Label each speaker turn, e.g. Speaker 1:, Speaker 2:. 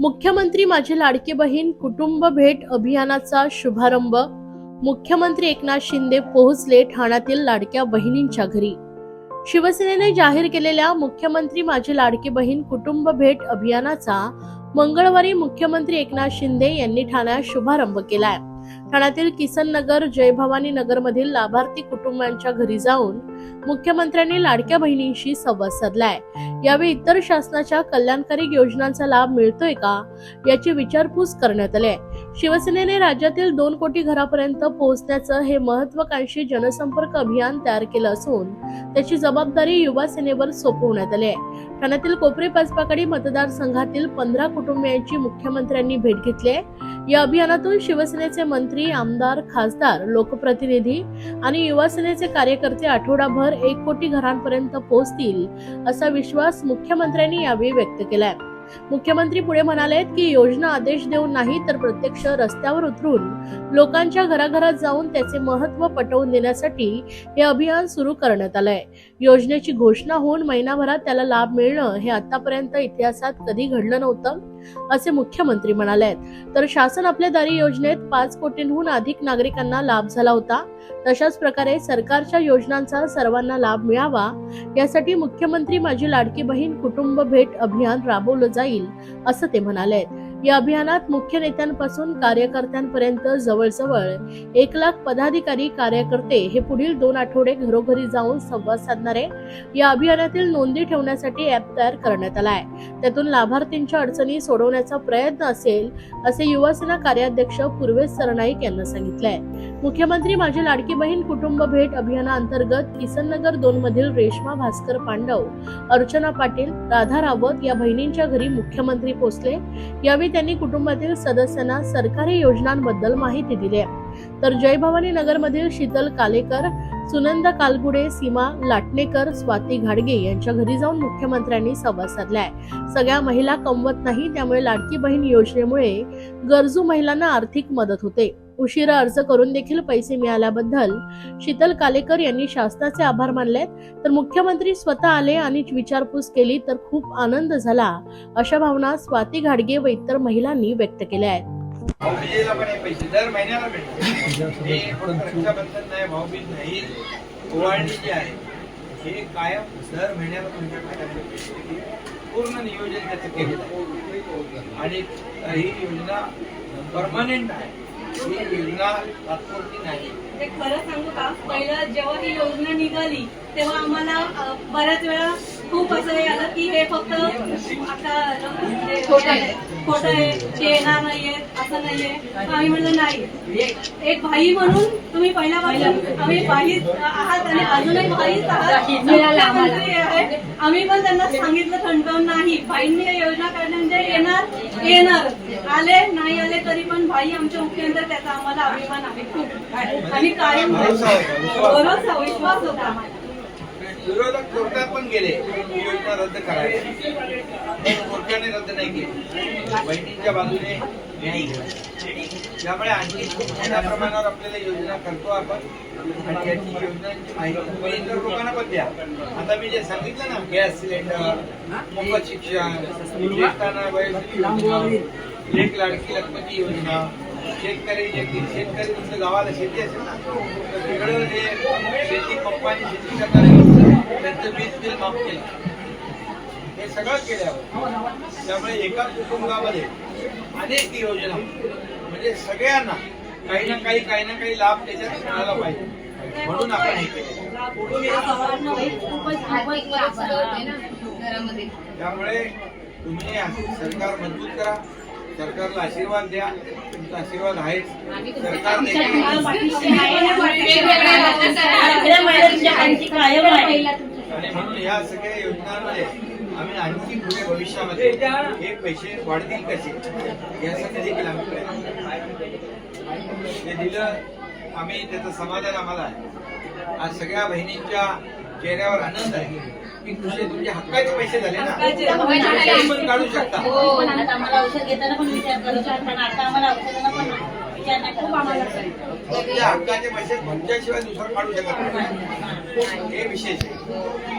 Speaker 1: मुख्यमंत्री माझी लाडकी बहीण कुटुंब भेट अभियानाचा शुभारंभ. मुख्यमंत्री एकनाथ शिंदे पोहोचले ठाण्यातील लाडक्या बहिणींच्या घरी. शिवसेनेने जाहीर केलेल्या मुख्यमंत्री माझी लाडकी बहीण कुटुंब भेट अभियानाचा मंगळवारी मुख्यमंत्री एकनाथ शिंदे यांनी ठाण्यात शुभारंभ केलाय. ठाण्यातील किसन नगर जय भवानी नगर मधील लाभार्थी कुटुंबांच्या घरी जाऊन मुख्यमंत्र्यांनी लाडक्या बहिणींशी संवाद साधलाय. यावेळी इतर शासनाच्या कल्याणकारी योजनांचा लाभ मिळतोय का? याची विचारपूस करण्यात आली आहे शिवसेनेने राज्यातील दोन कोटी घरापर्यंत पोहोचण्याचं हे महत्वाकांक्षी जनसंपर्क अभियान तयार केलं असून त्याची जबाबदारी युवा सेनेवर सोपवण्यात आली आहे. ठाण्यातील कोपरे पाचपाकडी मतदारसंघातील पंधरा कुटुंबियांची मुख्यमंत्र्यांनी भेट घेतली आहे. या अभियानातून शिवसेनेचे मंत्री आमदार खासदार लोकप्रतिनिधी आणि युवा सेनेचे कार्यकर्ते आठवडाभर एक कोटी घरांपर्यंत पोहोचतील असा विश्वास मुख्यमंत्र्यांनी यावेळी व्यक्त केलाय. मुख्यमंत्री पुढे म्हणाले की योजना आदेश देऊन नाही तर प्रत्यक्ष रस्त्यावर उतरून लोकांच्या घराघरात जाऊन त्याचे महत्त्व पटवून देण्यासाठी हे अभियान सुरू करण्यात आलंय. योजनेची घोषणा होऊन महिनाभरात त्याला लाभ मिळणं हे आतापर्यंत इतिहासात कधी घडलं नव्हतं. असे मुख्यमंत्री म्हणाले तर शासन आपल्या दारी योजनेत पाच कोटींहून अधिक नागरिकांना लाभ झाला होता. तशाच प्रकारे सरकारच्या योजनांचा सर्वांना लाभ मिळावा यासाठी मुख्यमंत्री माझी लाडकी बहीण कुटुंब भेट अभियान राबवलं जाईल असं ते म्हणाले या अभियानात मुख्य नेत्यांपासून कार्यकर्त्यांपर्यंत जवळजवळ एक लाख पदाधिकारी कार्यकर्ते हे पुढील दोन आठवडे घरोघरी जाऊन संवाद साधणारे या अभियानातील नोंदी ठेवण्यासाठी ऍप तयार करण्यात आला आहे. त्यातून लाभार्थींच्या अडचणी सोडवण्याचा प्रयत्न असेल असे युवासेना कार्याध्यक्ष पूर्वेश सरनाईक यांना सांगितलंय. मुख्यमंत्री माझी लाडकी बहीण कुटुंब भेट अभियानाअंतर्गत किसननगर दोन मधील रेश्मा भास्कर पांडव अर्चना पाटील राधा रावत या बहिणींच्या घरी मुख्यमंत्री पोहोचले. यावेळी त्यांनी कुटुंबातील सदस्यांना सरकारी योजनांबद्दल माहिती दिली तर जय भवानी नगर मधील शीतल कालेकर सुनंदा कालगुडे सीमा लाटणेकर स्वाती घाडगे यांच्या घरी जाऊन मुख्यमंत्र्यांनी संवाद साधलाय सगळ्या महिला कमवत नाही त्यामुळे लाडकी बहीण योजनेमुळे गरजू महिलांना आर्थिक मदत होते. उशिरा अर्ज करून देखील पैसे मिळाल्याबद्दल शीतल कालेकर यांनी शासनाचे आभार मानले तर मुख्यमंत्री स्वतः आले आणि विचारपूस केली तर खूप आनंद झाला अशा भावना स्वाती घाडगे व इतर महिलांनी व्यक्त केल्या आहेत.
Speaker 2: हे कायम दर महिन्याला पूर्ण नियोजन त्याचं केलेलं आहे. आणि ही योजना परमनंट आहे. ही योजना तात्पुरती नाही.
Speaker 3: ते खरं सांगू का? पहिलं जेव्हा ही योजना निघाली तेव्हा आम्हाला बऱ्याच वेळा खूप असं हे आलं की हे फक्त आता हे खोटं आहे. खोटं आहे. ते येणार नाहीये असं नाहीये. आम्ही म्हणलं नाही. एक- एक भाई म्हणून तुम्ही पहिल्यापासून आम्ही भाईच आहात आणि अजूनही भाईच आहात. मुख्यमंत्री आहे. आम्ही पण त्यांना सांगितलं थंडवून नाही. भाईंनी योजना काढल्या म्हणजे येणार येणार. आले नाही आले तरी पण भाई आमचे मुख्यमंत्री त्याचा आम्हाला अभिमान आहे. खूप. आणि कायम
Speaker 2: भरोसा होता, विश्वास.
Speaker 3: भरोसा विश्वास होता आम्हाला.
Speaker 2: विरोधक कोर्टात पण गेले. ही योजना रद्द करायला पण कोर्टाने रद्द नाही केली. बहिणींच्या बाजूने न्याय त्यामुळे आणखी खूप मोठ्या प्रमाणावर आपल्याला योजना करतो आपण. आणि याची योजनांची माहिती इतर लोकांना पण द्या. आता मी जे सांगितलं ना गॅस सिलेंडर मोफत शिक्षण ज्येष्ठांना योजना, लेक लाडकी लखपती योजना शेतकरी जे शेतकरी तुमच्या गावाला शेती असेल ना तिकडं जे शेती पंपाने शेती करणारे त्यांचं वीज बिल माफ केलं. हे सगळं केल्यावर त्यामुळे एका कुटुंबामध्ये अनेक योजना म्हणजे सगळ्यांना काही ना काही काही ना काही लाभ त्याच्यात मिळाला पाहिजे. म्हणून आपण हे केलं. त्यामुळे तुम्ही सरकार मजबूत करा. सरकारला आशीर्वाद द्या तुमचा आशीर्वाद आहेच सरकार आणि म्हणून या सगळ्या योजनांमध्ये आम्ही आणखी पुढे भविष्यामध्ये हे पैसे वाढतील कसे यासाठी देखील आम्ही प्रयत्न. ते दिलं आम्ही त्याचं समाधान आम्हाला आहे आज सगळ्या बहिणींच्या चेहऱ्यावर आनंद आहे की तुझे तुमचे हक्काचे पैसे झाले ना. पण काढू शकता.
Speaker 4: आता आम्हाला औषध घेताना पण विचार करत होतो, पण आता आम्हाला औषधाला पण विचार नाही.
Speaker 2: हक्काचे पैसे तुमच्याशिवाय दुसरं काढू शकत नाही. हे विशेष आहे.